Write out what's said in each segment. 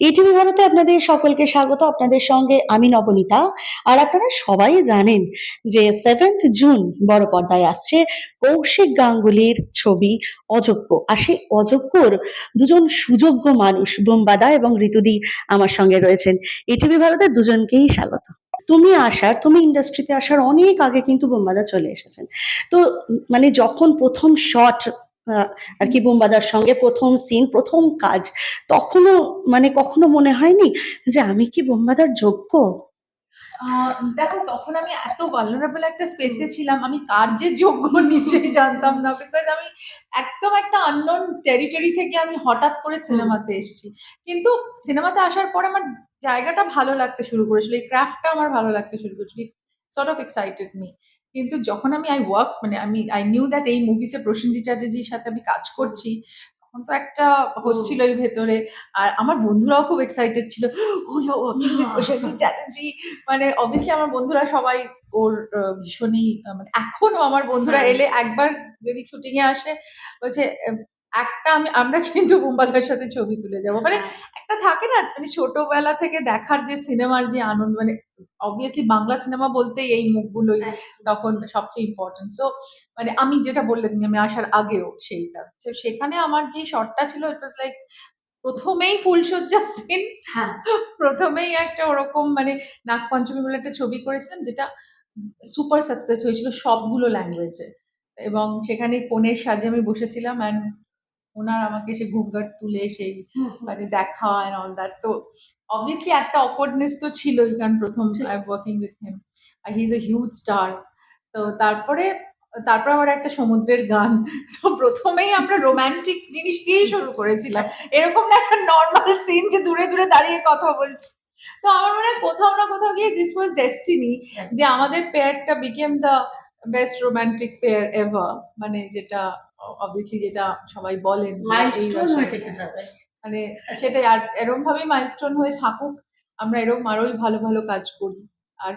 ETV ভারতে আপনাদের সকলকে স্বাগত। আপনাদের সঙ্গে আমি নবনীতা। আর আপনারা সবাই জানেন যে সেভেন্থ জুন বড় পর্দায় আসছে কৌশিক গাঙ্গুলির ছবি অযোগ্য। আর সেই অযোগ্যর দুজন সুযোগ্য মানুষ বোম্বাদা এবং ঋতুদি আমার সঙ্গে রয়েছেন। ইটিভি ভারতের দুজনকেই স্বাগত। তুমি আসার, তুমি ইন্ডাস্ট্রিতে আসার অনেক আগে কিন্তু বোম্বাদা চলে এসেছেন। তো মানে যখন প্রথম শট আর কি বোম্বাদার সঙ্গে প্রথম সিন প্রথম কাজ। তখনও মানে কখনো মনে হয়নি যে আমি কি বোম্বাদার যোগ্য? দেখো তখন আমি এত ভালনারেবল একটা স্পেসে ছিলাম আমি কার যে যোগ্য নিজেই জানতাম না বিকজ আমি একদম একটা আননোন টেরিটরি থেকে আমি হঠাৎ করে সিনেমাতে এসেছি। কিন্তু সিনেমাতে আসার পর আমার জায়গাটা ভালো লাগতে শুরু করেছিল এই ক্রাফটটা আমার ভালো লাগতে শুরু করেছিল সর্ট অফ এক্সাইটেড মি কিন্তু যখন আমি আই ওয়ার্ক মানে আমি আই নিউ দ্যাট এই মুভিতে প্রসেনজি চ্যাটার্জির সাথে আমি কাজ করছি তখন তো একটা হচ্ছিল এই ভেতরে। আর আমার বন্ধুরাও খুব এক্সাইটেড ছিল। প্রসেনজি প্রসেনজিৎ চ্যাটার্জি। মানে অবভিয়াসলি আমার বন্ধুরা সবাই ওর ভীষণই মানে এখনও আমার বন্ধুরা। এলে একবার যদি শুটিং এ আসে বলছে একটা আমি আমরা কিন্তু বোম্বাদার সাথে ছবি তুলে যাব। মানে একটা থাকে না মানে ছোটবেলা থেকে দেখার যে সিনেমার যে আনন্দ মানে অবভিয়াসলি বাংলা সিনেমা বলতে এই মুখগুলোই তখন সবচেয়ে ইম্পর্টেন্ট সো মানে আমি যেটা বললে তুমি আমি আসার আগেও সেইটা। তো সেখানে আমার যে শটটা ছিল ইট ওয়াজ লাইক প্রথমেই ফুলসজ্জা সিন হ্যাঁ। প্রথমেই একটা ওরকম মানে নাগপঞ্চমী বলে একটা ছবি করেছিলাম যেটা সুপার সাকসেস হয়েছিল সবগুলো ল্যাঙ্গুয়েজে এবং সেখানে কোণের সাজে আমি বসেছিলাম অ্যান্ড ওনার আমাকে সে ঘুমঘাট তুলে সেই মানে দেখা অ্যান্ড অল দ্যাট তো অবভিয়াসলি একটা অকওয়ার্ডনেস তো ছিলই কারণ প্রথম I working with him R he is a huge star তো তারপরে তারপর আবার একটা সমুদ্রের গান। তো প্রথমেই আমরা রোমান্টিক জিনিস দিয়েই শুরু করেছিলাম। এরকম না একটা নর্মাল সিন যে দূরে দূরে দাঁড়িয়ে কথা বলছি। তো আমার মনে হয় কোথাও না কোথাও গিয়ে দিস ওয়াজ ডেস্টিনি যে আমাদের পেয়ারটা became the best romantic pair ever মানে যেটা অবভিয়াসলি যেটা সবাই বলেন মাইলস্টোন হয়ে থেকে যাবে। মানে সেটাই আর এরম ভাবেই মাইলস্টোন হয়ে থাকুক আমরা এরকম আরোই ভালো ভালো কাজ করি। আর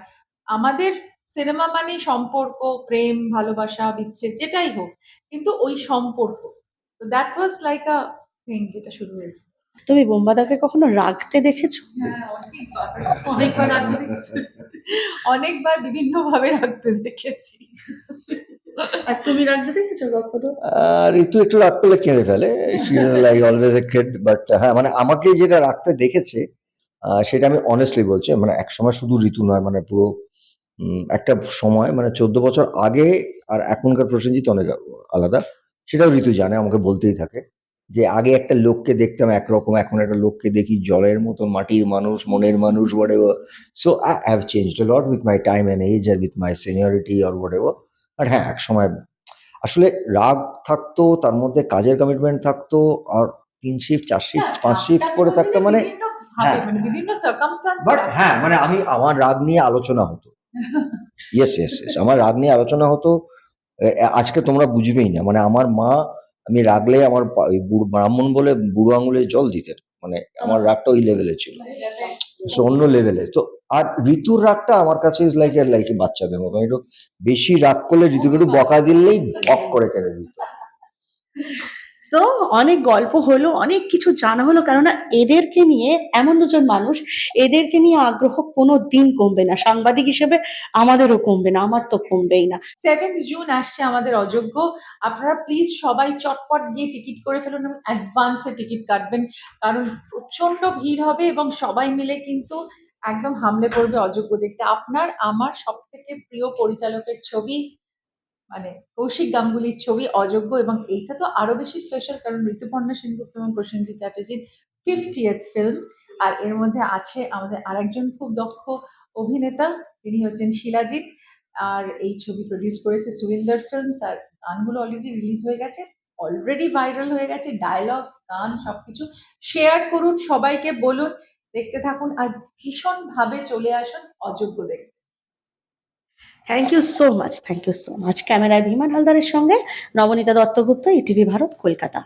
আমাদের সিনেমা মানে সম্পর্ক প্রেম ভালোবাসা বিচ্ছেদ যেটাই হোক কিন্তু ওই সম্পর্ক। তো that was like a thing যেটা শুরু হয়েছে। তুমি বোম্বাদাকে কখনো রাগতে দেখেছ? হ্যাঁ অনেকবার অনেকবার রাখতে অনেকবার বিভিন্ন ভাবে রাখতে দেখেছি। আর আর ঋতু একটু রাগ করলে কেঁদে ফেলে। লাইক অলওয়েজ এ বাট হ্যাঁ মানে আমাকে যেটা রাখতে দেখেছে সেটা আমি অনেস্টলি বলছি মানে এক সময় শুধু ঋতু নয় মানে পুরো একটা সময় মানে চোদ্দ বছর আগে আর এখনকার প্রসেনজিৎ অনেক আলাদা। সেটাও ঋতু জানে, আমাকে বলতেই থাকে যে আগে একটা লোককে দেখতাম একরকম, এখন একটা লোককে দেখি জলের মতো মাটির মানুষ, মনের মানুষ what so I have changed lot with my time and age R with my seniority or what আর হ্যাঁ এক সময় আসলে রাগ থাকতো তার মধ্যে কাজের কমিটমেন্ট থাকতো আর তিন শিফট চার শিফট হ্যাঁ, পাঁচ শিফট করে থাকতো মানে হ্যাঁ। মানে বাট হ্যাঁ মানে আমি আমার রাগ নিয়ে আলোচনা হতো। ইয়েস ইয়েস ইয়েস আমার রাগ নিয়ে আলোচনা হতো। আজকে তোমরা বুঝবেই না মানে আমার মা আমি রাগলে আমার ব্রাহ্মণ বলে বুড়ো আঙুলে জল দিতেন। মানে আমার রাগটা ওই লেভেলে ছিল। So, অন্য লেভেলে তো আর ঋতুর রাগটা আমার কাছে ইজ লাইক লাইক বাচ্চাদের মতো একটু বেশি রাগ করলে ঋতুকে একটু বকা দিলেই বক করে কেড়ে দিত সো অনেক গল্প হলো, অনেক কিছু জানা হলো, কেননা এদেরকে নিয়ে, এমন দুজন মানুষ, এদেরকে নিয়ে আগ্রহ কোনো দিন কমবে না। সাংবাদিক হিসেবে আমাদেরও কমবে না, আমার তো কমবেই না। সেভেন্থ জুন আসছে আমাদের অযোগ্য। আপনারা প্লিজ সবাই চটপট গিয়ে টিকিট করে ফেলুন এবং অ্যাডভান্সে টিকিট কাটবেন। কারণ প্রচণ্ড ভিড় হবে এবং সবাই মিলে কিন্তু একদম হামলে পড়বে অযোগ্য দেখতে। আপনার, আমার সব থেকে প্রিয় পরিচালকের ছবি মানে কৌশিক গাঙ্গুলির ছবি অযোগ্য এবং এইটা তো আরও বেশি স্পেশাল কারণ ঋতুপর্ণা সেনগুপ্ত এবং প্রসেনজিৎ চ্যাটার্জির ফিফটিয়েথ ফিল্ম আর এর মধ্যে আছে আমাদের আরেকজন খুব দক্ষ অভিনেতা, তিনি হচ্ছেন শিলাজিৎ। আর এই ছবি প্রডিউস করেছে সুরিন্দর ফিল্মস আর গানগুলো অলরেডি রিলিজ হয়ে গেছে অলরেডি ভাইরাল হয়ে গেছে ডায়লগ গান, সবকিছু। শেয়ার করুন, সবাইকে বলুন, দেখতে থাকুন। আর ভীষণ ভাবে চলে আসুন অযোগ্য দেখতে thank you so much thank you so much ক্যামেরায় ধীমান হালদারের সঙ্গে নবনীতা দত্তগুপ্ত ইটিভি ভারত, কলকাতা।